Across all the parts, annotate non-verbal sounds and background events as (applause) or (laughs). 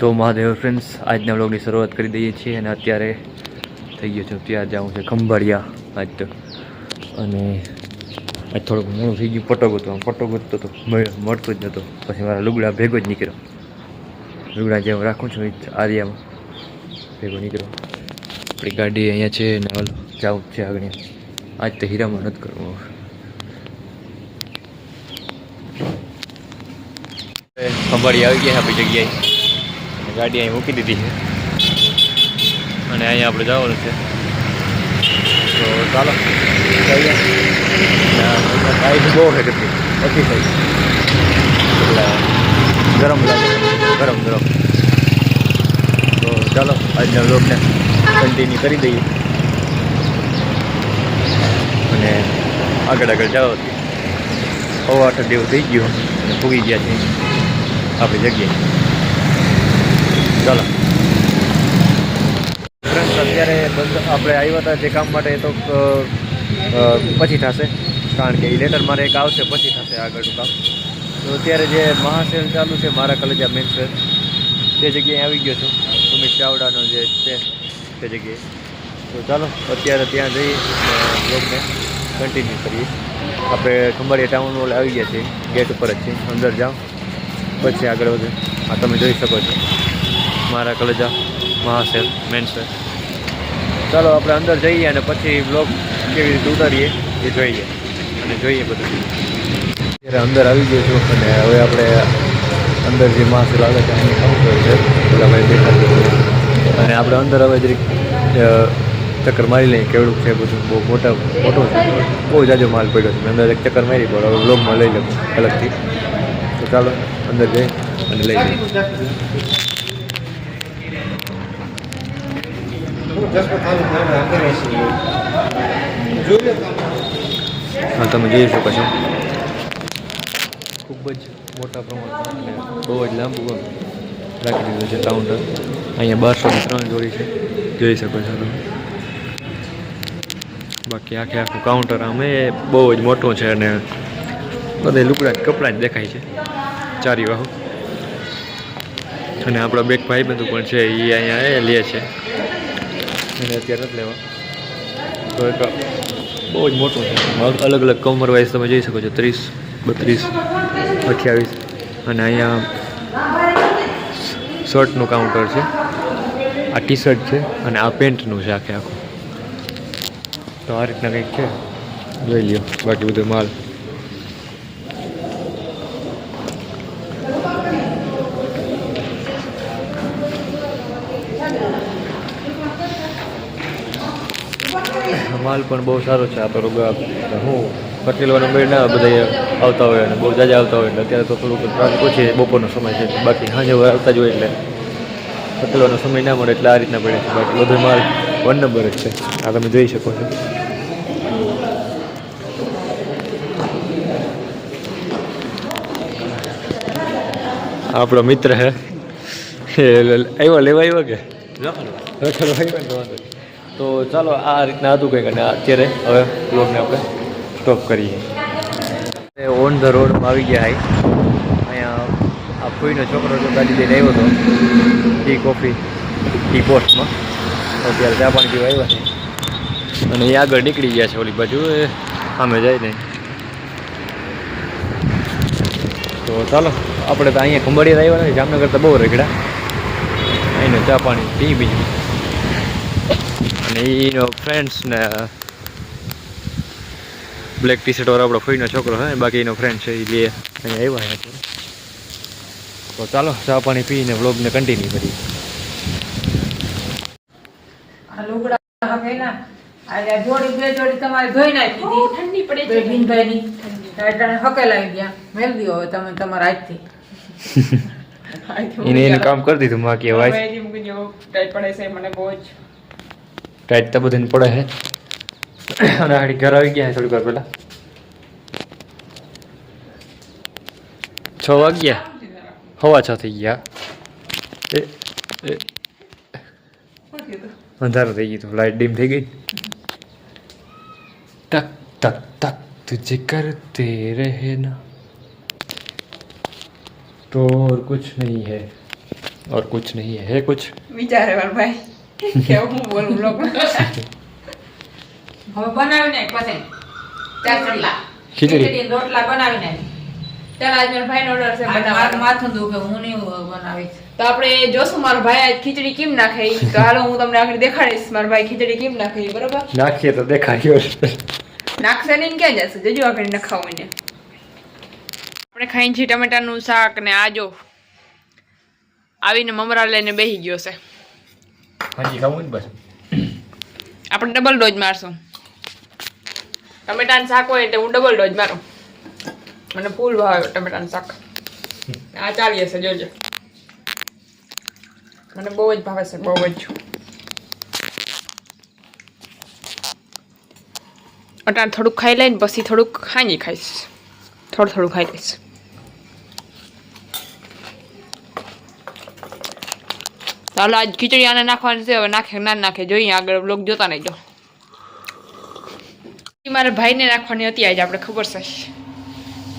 તો મહાદેવ ફ્રેન્ડ્સ આજના વ્લોગની શરૂઆત કરી દઈએ છીએ અને અત્યારે થઈ ગયો છે. ત્યાં જવું છે ખંભાળિયા આજ તો. અને આજ થોડુંક મોડું થઈ ગયું પટો ગોતો પટો ગોતતો તો મળતો જ નહોતો પછી મારા લુગડા ભેગો જ નીકળ્યો. લુગડા જેમ રાખું છું એ જ આર્યામાં. ભેગો નીકળ્યો. આપણી ગાડી અહીંયા છે ને ઓલો જવું છે આગળ. આજ તો હીરામાં નથી કરવું. ખંભાળિયા ખંભાળી આવી ગયા આપણી જગ્યાએ. ગાડી અહીં મૂકી દીધી છે. અને અહીંયા આપણે જવાનું છે. તો ચાલો. બાઈક બહુ છે કેટલી? ઓછી થઈ એટલે ગરમ લાગે. ગરમ ગરમ. તો ચાલો, આજના લોકને કન્ટિન્યુ કરી દઈએ. અને આગળ આગળ જાઓ. સવા આઠ દેવ થઈ ગયો. અને પૂગી ગયા છે આપણી જગ્યાએ. ચાલો. અત્યારે બંધ આપણે આવ્યા હતા જે કામ માટે તો પછી થશે. કારણ કે લેટર મારે એક આવશે, પછી થશે આગળનું કામ. તો અત્યારે જે મહાસેલ ચાલુ છે, મારા કલેજા મેન સેલ તે જગ્યાએ આવી ગયો છું. સુમિત ચાવડાનો જે છે, તે જગ્યાએ. તો ચાલો, અત્યારે ત્યાં જઈ બ્લોગને કન્ટિન્યુ કરીએ. આપણે ખંભાળિયા ટાઉન હોલ આવી ગયા છીએ. ગેટ ઉપર જ છીએ. અંદર જાઓ. પછી આગળ વધે. આ તમે જોઈ શકો છો. મારા કલેજા મહાસેલ મેન સેલ ચાલો, આપણે અંદર જઈએ અને પછી બ્લોગ કેવી રીતે ઉતારીએ એ જોઈએ. અને જોઈએ બધું. અત્યારે અંદર આવી ગયો છું અને હવે આપણે અંદર જે મહાસેલ આવે છે એની કાઉન્ટર છે. પેલા ભાઈ દેખાતું અને આપણે અંદર હવે જરીક ચક્કર મારી લઈએ. કેવડું છે બધું? બહુ મોટા, મોટો છે. બહુ જાજો માલ પડ્યો છે. અંદર એક ચક્કર મારી પડે હવે બ્લોગમાં લઈ લઉં અલગથી. તો ચાલો, અંદર જઈ અને લઈ લઈએ. હા, તમે જોઈ શકો છો. ખૂબ જ મોટા પ્રમાણમાં બહુ જ લાંબુ રાખી દીધું છે કાઉન્ટર અહીંયા બારસોની ત્રણ જોડી છે. જોઈ શકો છો તમે. બાકી આખે આખું કાઉન્ટર અમે બહુ જ મોટું છે અને બધે લુગડા કપડાં જ દેખાય છે. ચારી વાહુ. અને આપણા બેક ભાઈ બધું પણ છે એ અહીંયા એ લે છે. એને અત્યારે નથી લેવા. તો એક બહુ જ મોટું છે. અલગ અલગ કમર વાઇઝ તમે જોઈ શકો છો, ત્રીસ, બત્રીસ, અઠ્યાવીસ. અને અહીંયા શર્ટનું કાઉન્ટર છે. આ ટી શર્ટ છે અને આ પેન્ટનું છે આખે આખું. તો આ રીતના કંઈક છે. જોઈ લ્યો, બાકી બધો માલ. માલ પણ બહુ સારો છે. આપણો હું પટેલવાનો મેળ ના બધા આવતા હોય અને બહુ જાજા આવતા હોય એટલે અત્યારે તો થોડુંક ટ્રાફિક ઓછી બપોરનો સમય છે. બાકી સાંજે આવતા જ હોય એટલે પટેલવાનો સમય ના મળે એટલે આ રીતના પડે છે. બાકી બધો માલ વન નંબર જ છે. આ તમે જોઈ શકો છો. આપણો મિત્ર હે. આવ્યો લેવા આવ્યો કે? રખડવા આવ્યો તો ચાલો આ રીતના હતું કંઈક અને અત્યારે હવે બ્લોગને આપણે સ્ટોપ કરીએ. ઓન ધ રોડમાં આવી ગયા હાઈ અહીંયા આ કોઈનો છોકરો તો ગાડી લઈને આવ્યો હતો. ટી કોફી ટી પોસ્ટમાં અત્યારે ચા પાણી પીવા આવ્યા છે. અને એ આગળ નીકળી ગયા છે ઓલી બાજુ સામે જાય ને તો ચાલો, આપણે તો અહીંયા ખંભાળિયા આવ્યા નથી જામનગર તો બહુ રગડા અહીંનો ચા પાણી પી બીજું. અને એનો ફ્રેન્ડ્સ ને બ્લેક ટી શર્ટ વાળો આપણો ફોઈનો છોકરો હે બાકી એનો ફ્રેન્ડ છે એ બે અહીંયા આવ્યા છે. તો ચાલો ચા પાણી પીને વ્લોગને કન્ટિન્યુ કરીએ. જોડી બે જોડી તમારે ધોઈ નાખી ઠંડી પડે છે. ભીનભાઈની અટાણે હકેલાઈ ગયા. મેલ હવે તમે તમારા આજથી (laughs) એને એનું કામ કરી દીધું માં ટાઈટ પડે છે મને બહુ જ ટાઈટ તો બધાને પડે છે અને હાડી ઘર આવી ગયા છે થોડીક વાર પહેલા છ વાગ્યા હવા છ થઈ ગયા એ એ અંધારું થઈ ગયું લાઇટ ડીમ થઈ ગઈ ટક ટક ટક तुझे करते रहना तो और कुछ नहीं है और कुछ नहीं है है कुछ વિચારે મારો ભાઈ કેવું હું બોલું લોકો હવે બનાવી નાખ પછી. ચાર રોટલા ખીચડી. ખીચડી રોટલા બનાવી નાખ. ચાલ આજ મારા ભાઈનો ઓર્ડર છે આ માથું દુખે હું નહીં બનાવીશ. તો આપણે જોશું મારો ભાઈ આજ ખીચડી કેમ નાખે? ઈ. તો હાલો હું તમને આગળ દેખાડીશ મારો ભાઈ ખીચડી કેમ નાખે બરોબર? નાખીએ તો દેખાડ્યો નાખશે ને ક્યાં જશે? જજો આગળ નખાવું ને આપણે ખાઈ છીએ ટમેટાનું શાક ને આજો આવીને મમરા લઈને બેસી ગયો છે. હાજી, ખાવું ને બસ આપણે ડબલ ડોઝ મારશું. ટમેટાનું શાક હોય એટલે હું ડબલ ડોઝ મારું. મને ફૂલ ભાવે ટમેટાનું શાક. આ ચાલીએ છે, જોજો. મને બહુ જ ભાવે છે, બહુ જ. અટાણ થોડુંક ખાઈ લઈને પછી થોડુંક ખાંજી ખાઈશ. થોડું થોડું ખાઈ લઈશ. ચાલો આજ ખીચડી આને નાખવાની છે હવે નાખે ના નાખે જોઈએ આગળ બ્લોગ જોતા નહીં જો મારા ભાઈને નાખવાની હતી આજે આપણે ખબર છે.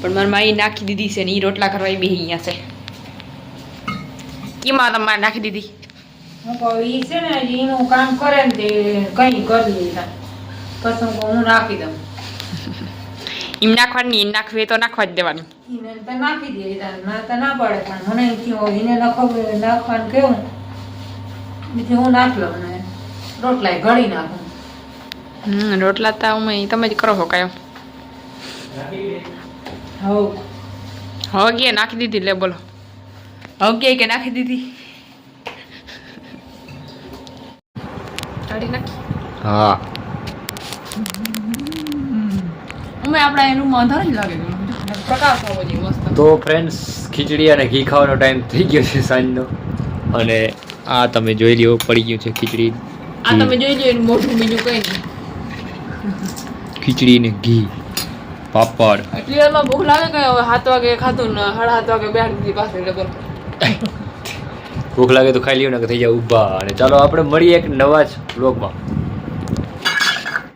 પણ મારા માઈ નાખી દીધી છે ને એ રોટલા કરવા બે અહીંયા છે. કેમાં તમારે નાખી દીધી. હું કહું ઈ છે ને એનું કામ કરે ને તે કઈ કરી લીધા પછી હું હું નાખી દઉં. એમ નાખવાની એમ નાખવી તો નાખવા જ દેવાની. એને તો નાખી દે ના તો ના પડે પણ મને એમ થયું એને નાખવાનું કેવું? બીજું હું નાખ લઉં ને રોટલા ઘડી નાખું. હમ રોટલા તો અમે તમે જ કરો છો કાયમ હવ. હવે કે નાખી દીધી લે બોલો. હવે કે કે નાખી દીધી? કાઢી નાખી. હા. અમે આપણા એનું અંધાર જ લાગે પ્રકાશ આવવો જોઈએ મસ્ત. તો ફ્રેન્ડ્સ ખીચડી અને ઘી ખાવાનો ટાઈમ થઈ ગયો છે સાંજનો. અને આ તમે જોઈ લ્યો પડી ગયું છે ખીચડી. આ તમે જોઈ લ્યો એનું મોઢું બીજું કઈ નહીં. ખીચડી ને ઘી પાપડ. એટલી વારમાં ભૂખ લાગે કે હવે સાત વાગે ખાધું ને સાડા સાત વાગે બેહાડી દીધી પાસે ડબલ ભૂખ લાગે તો ખાઈ લ્યો ને થઈ જાય ઊભા. અને ચાલો આપણે મળીએ એક નવા જ બ્લોગમાં